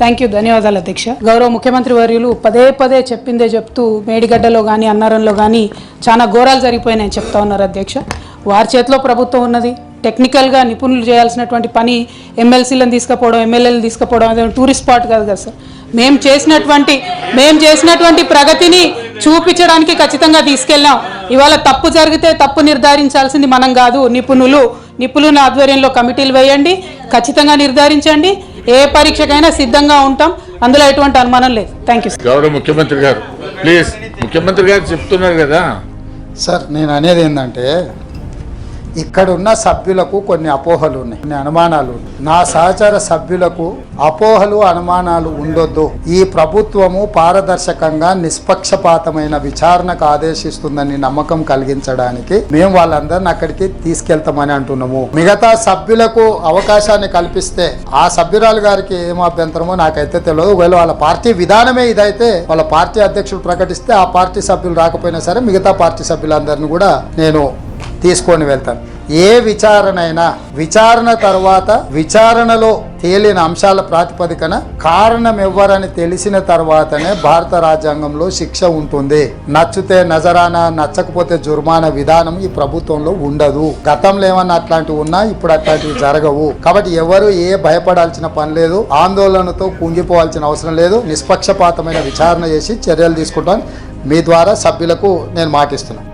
Thank you ధన్యవాదాలు అధ్యక్ష. గౌరవ ముఖ్యమంత్రి వర్యులు పదే పదే చెప్పిందే చెప్తూ మేడిగడ్డలో కానీ అన్నారంలో కానీ చాలా ఘోరాలు జరిగిపోయినాయని చెప్తా ఉన్నారు అధ్యక్ష. వారి చేతిలో ప్రభుత్వం ఉన్నది. టెక్నికల్గా నిపుణులు చేయాల్సినటువంటి పని ఎమ్మెల్సీలను తీసుకుపోవడం ఎమ్మెల్యేలను తీసుకుపోవడం అదే టూరిస్ట్ స్పాట్ కాదు కదా సార్ మేము చేసినటువంటి మేము చేసినటువంటి ప్రగతిని చూపించడానికి ఖచ్చితంగా తీసుకెళ్ళాం. ఇవాళ తప్పు జరిగితే తప్పు నిర్ధారించాల్సింది మనం కాదు. నిపుణులు నిపుణుల ఆధ్వర్యంలో కమిటీలు వేయండి. ఖచ్చితంగా నిర్ధారించండి. ఏ పరీక్షకైనా సిద్ధంగా ఉంటాం. అందులో ఎటువంటి అనుమానం లేదు. థ్యాంక్ యూ గౌరవ ముఖ్యమంత్రి గారు ప్లీజ్. ముఖ్యమంత్రి గారు చెప్తున్నారు కదా. సార్ నేను అనేది ఏంటంటే ఇక్కడున్న సభ్యులకు కొన్ని అపోహలు ఉన్నాయి కొన్ని అనుమానాలు ఉన్నాయి. నా సహచర సభ్యులకు అపోహలు అనుమానాలు ఉండొద్దు. ఈ ప్రభుత్వము పారదర్శకంగా నిష్పక్షపాతమైన విచారణకు ఆదేశిస్తుందని నమ్మకం కలిగించడానికి మేము వాళ్ళందరిని అక్కడికి తీసుకెళ్తామని అంటున్నాము. మిగతా సభ్యులకు అవకాశాన్ని కల్పిస్తే ఆ సభ్యురాలు గారికి ఏం అభ్యంతరమో నాకైతే తెలియదు ఒకవేళ వాళ్ళ పార్టీ విధానమే ఇదైతే వాళ్ళ పార్టీ అధ్యక్షులు ప్రకటిస్తే ఆ పార్టీ సభ్యులు రాకపోయినా సరే మిగతా పార్టీ సభ్యులందరినీ కూడా నేను తీసుకొని వెళ్తాను. ఏ విచారణ అయినా విచారణ తర్వాత విచారణలో తేలిన అంశాల ప్రాతిపదికన కారణం ఎవ్వరని తెలిసిన తర్వాతనే భారత రాజ్యాంగంలో శిక్ష ఉంటుంది. నచ్చితే నజరానా నచ్చకపోతే జుర్మానా విధానం ఈ ప్రభుత్వంలో ఉండదు. గతంలో ఏమన్నా అట్లాంటివి ఉన్నా ఇప్పుడు అట్లాంటివి జరగవు. కాబట్టి ఎవరు ఏ భయపడాల్సిన పని లేదు ఆందోళనతో కుంగిపోవాల్సిన అవసరం లేదు. నిష్పక్షపాతమైన విచారణ చేసి చర్యలు తీసుకుంటాను మీ ద్వారా సభ్యులకు నేను మాటిస్తున్నాను.